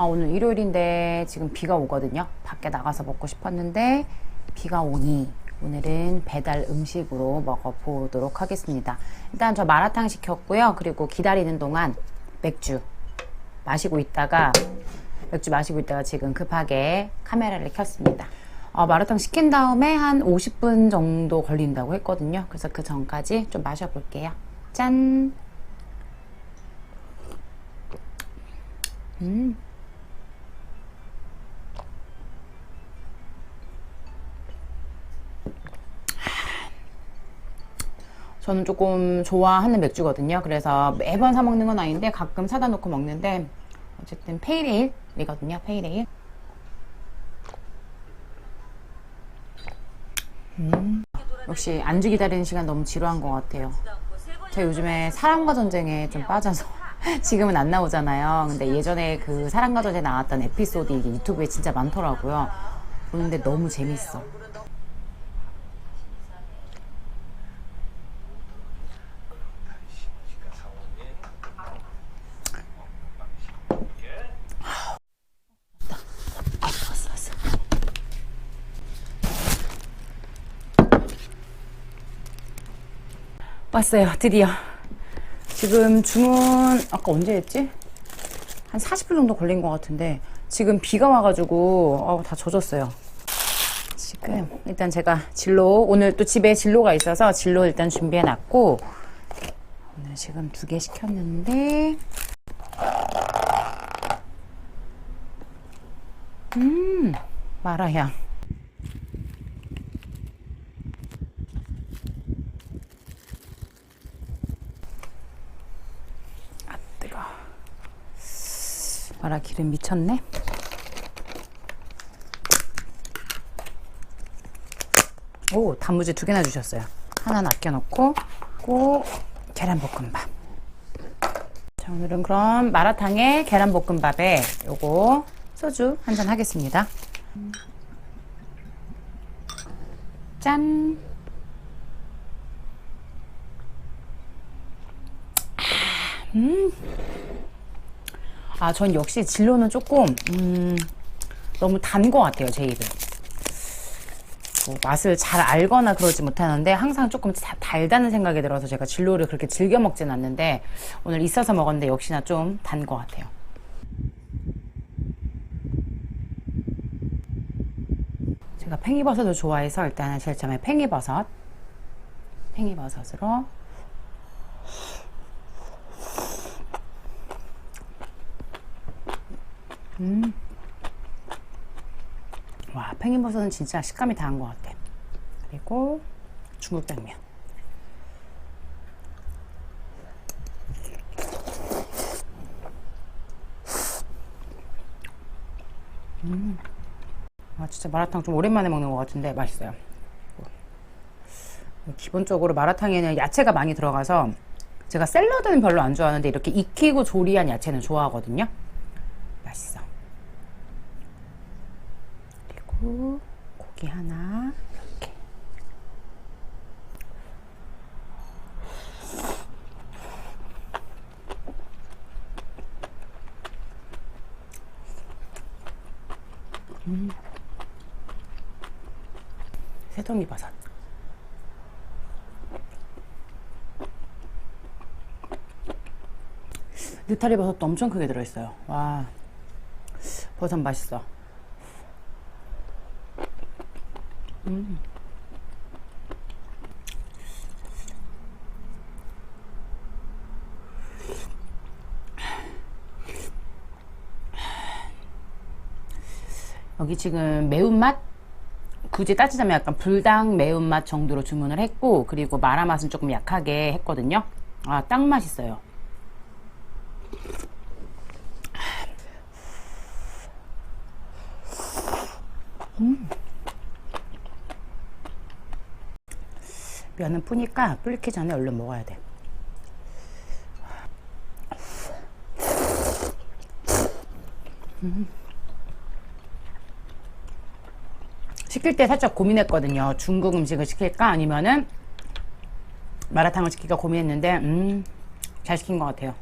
아, 오늘 일요일인데 지금 비가 오거든요. 밖에 나가서 먹고 싶었는데 비가 오니 오늘은 배달 음식으로 먹어보도록 하겠습니다. 일단 저 마라탕 시켰고요. 그리고 기다리는 동안 맥주 마시고 있다가 맥주 마시고 있다가 지금 급하게 카메라를 켰습니다. 어, 마라탕 시킨 다음에 한 50분 정도 걸린다고 했거든요. 그래서 그 전까지 좀 마셔볼게요. 짠! 음. 저는 조금 좋아하는 맥주거든요. 그래서 매번 사 먹는 건 아닌데 가끔 사다 놓고 먹는데 어쨌든 페이레일이거든요. 페이레일. 음. 역시 안주 기다리는 시간 너무 지루한 것 같아요. 저 요즘에 사랑과 전쟁에 좀 빠져서 지금은 안 나오잖아요. 근데 예전에 그 사랑과 전쟁에 나왔던 에피소드 이게 유튜브에 진짜 많더라고요. 보는데 너무 재밌어. 왔어요, 드디어. 지금 주문, 아까 언제 했지? 한 40분 정도 걸린 것 같은데, 지금 비가 와가지고, 어우, 다 젖었어요. 지금, 일단 제가 진로, 오늘 또 집에 진로가 있어서 진로 일단 준비해놨고, 오늘 지금 두 개 시켰는데, 음, 마라향. 아, 뜨거. 마라 기름 미쳤네. 오, 단무지 두 개나 주셨어요. 하나는 아껴놓고, 고 계란볶음밥. 자, 오늘은 그럼 마라탕에 계란볶음밥에 요거 소주 한 잔 하겠습니다. 짠! 음. 아, 전 역시 진로는 조금, 음, 너무 단 것 같아요, 제 입에. 뭐 맛을 잘 알거나 그러지 못하는데 항상 조금 다- 달다는 생각이 들어서 제가 진로를 그렇게 즐겨 먹진 않는데 오늘 있어서 먹었는데 역시나 좀 단 것 같아요. 제가 팽이버섯을 좋아해서 일단은 제일 처음에 팽이버섯 팽이버섯으로 음. 와 팽이버섯은 진짜 식감이 다한 것 같아 그리고 중국 당면 음. 아, 진짜 마라탕 좀 오랜만에 먹는 것 같은데 맛있어요. 기본적으로 마라탕에는 야채가 많이 들어가서 제가 샐러드는 별로 안 좋아하는데 이렇게 익히고 조리한 야채는 좋아하거든요. 맛있어. 그리고 고기 하나 이렇게. 새송이 버섯. 느타리 버섯도 엄청 크게 들어있어요. 와, 버섯 맛있어. 음. 여기 지금 매운맛 굳이 따지자면 약간 불닭 매운맛 정도로 주문을 했고 그리고 마라 맛은 조금 약하게 했거든요. 아, 딱 맛있어요. 면은 푸니까 불기 전에 얼른 먹어야 돼. 시킬 때 살짝 고민했거든요. 중국 음식을 시킬까 아니면은 마라탕을 시킬까 고민했는데 음, 잘 시킨 것 같아요.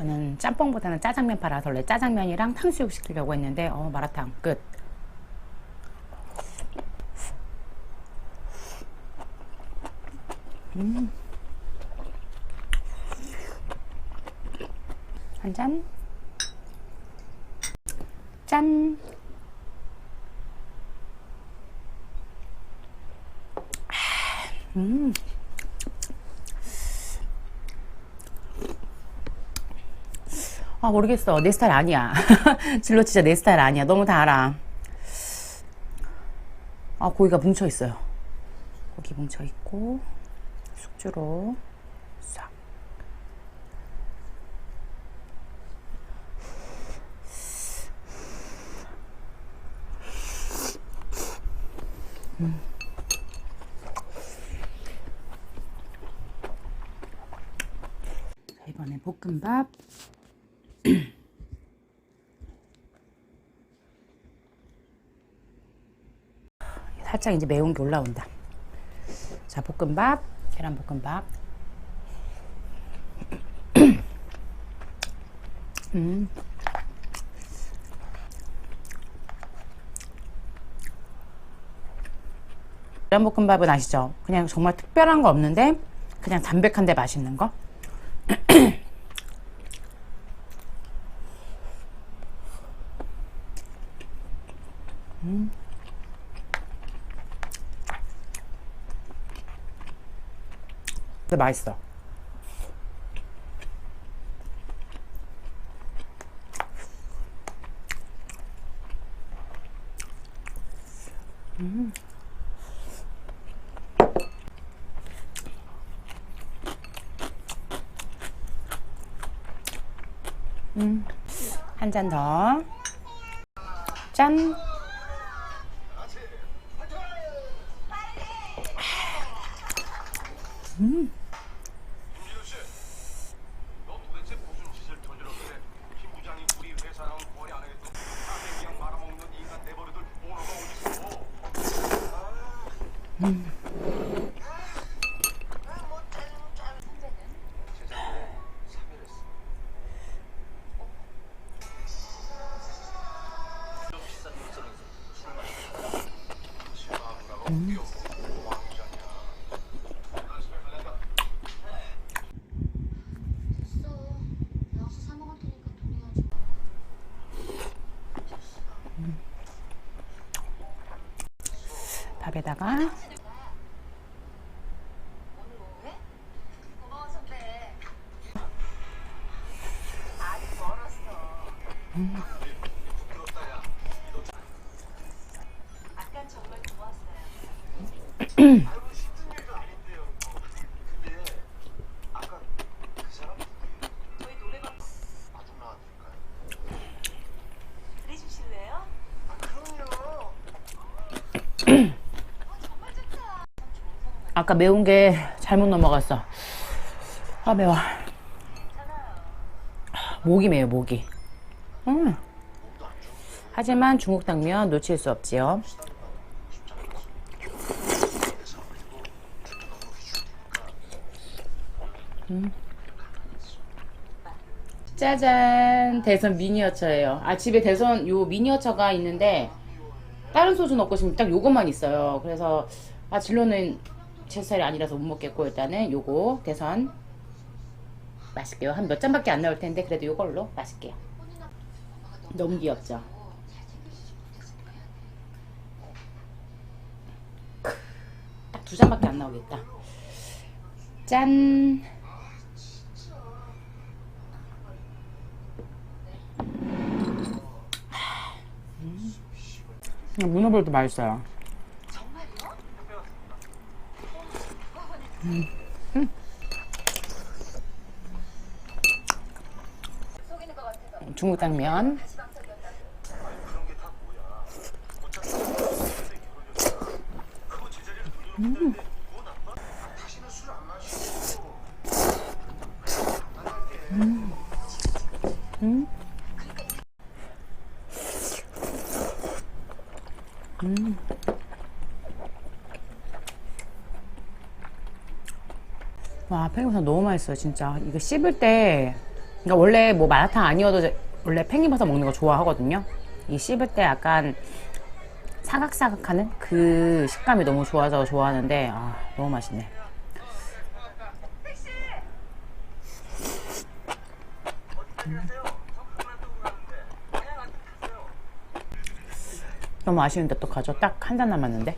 음, 짬뽕보다는 짜장면 팔아서 원래 짜장면이랑 탕수육 시키려고 했는데 어, 마라탕 끝. 음. 한 잔. 짠. 음. 아, 모르겠어. 내 스타일 아니야. 진로 진짜 내 스타일 아니야. 너무 달아. 아, 고기가 뭉쳐 있어요. 고기 뭉쳐 있고, 숙주로 싹. 자, 이번에 볶음밥. 살짝 이제 매운 게 올라온다. 자, 볶음밥, 계란 볶음밥. 음. 계란 볶음밥은 아시죠? 그냥 정말 특별한 거 없는데 그냥 담백한데 맛있는 거. 근데 맛있어. 음. 한잔 더. 짠. 김 밥에다가 아까 매운 게 잘못 넘어갔어. 아 매워. 목이 매요 목이. 음. 하지만 중국 당면 놓칠 수 없지요. 음. 짜잔 대선 미니어처예요. 아 집에 대선 요 미니어처가 있는데 다른 소주 넣고 싶으면 딱 요것만 있어요. 그래서 아 진로는 제 스타일이 아니라서 못 먹겠고 일단은 요거 대선 맛있게요. 한 몇 잔밖에 안 나올 텐데 그래도 요걸로 맛있게요. 너무 귀엽죠? 딱 두 잔밖에 안 나오겠다. 짠. 음. 문어볼도 맛있어요. 같아서. 중국 당면. 그런 게다 뭐야? 어차피 그거 제자리를 돌려놓는데 뭐 나빠? 다시는 술 안 마시고 와, 팽이버섯 너무 맛있어요, 진짜. 이거 씹을 때 그러니까 원래 뭐 마라탕 아니어도 저- 원래 팽이버섯 먹는 거 좋아하거든요. 이 씹을 때 약간 사각사각하는 그 식감이 너무 좋아서 좋아하는데 아 너무 맛있네. 너무 아쉬운데 어떡하죠? 딱 한 잔 남았는데.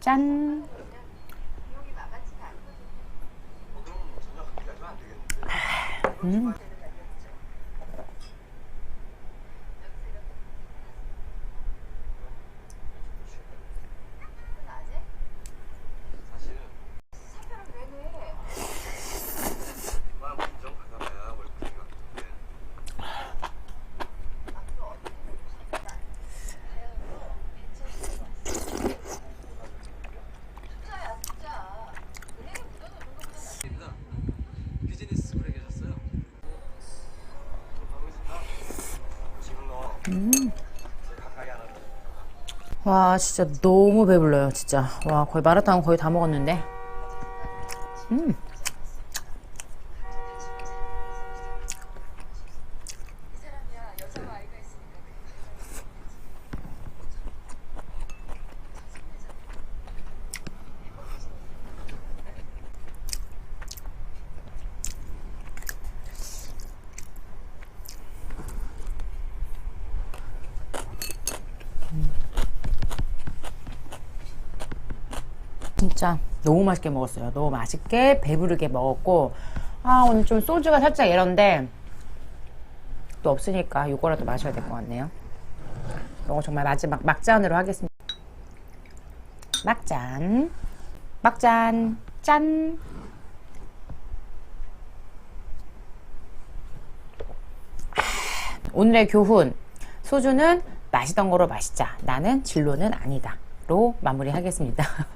짠. 음. 비즈니스 쿨에 계셨어요? 와 진짜 너무 배불러요 진짜. 와 거의 마라탕 거의 다 먹었는데. 음 진짜 너무 맛있게 먹었어요. 너무 맛있게 배부르게 먹었고 아 오늘 좀 소주가 살짝 이런데 또 없으니까 이거라도 마셔야 될 것 같네요. 이거 정말 마지막 막잔으로 하겠습니다. 막잔, 막잔, 짠. 아, 오늘의 교훈 소주는 마시던 거로 마시자. 나는 진로는 아니다. 로 마무리하겠습니다.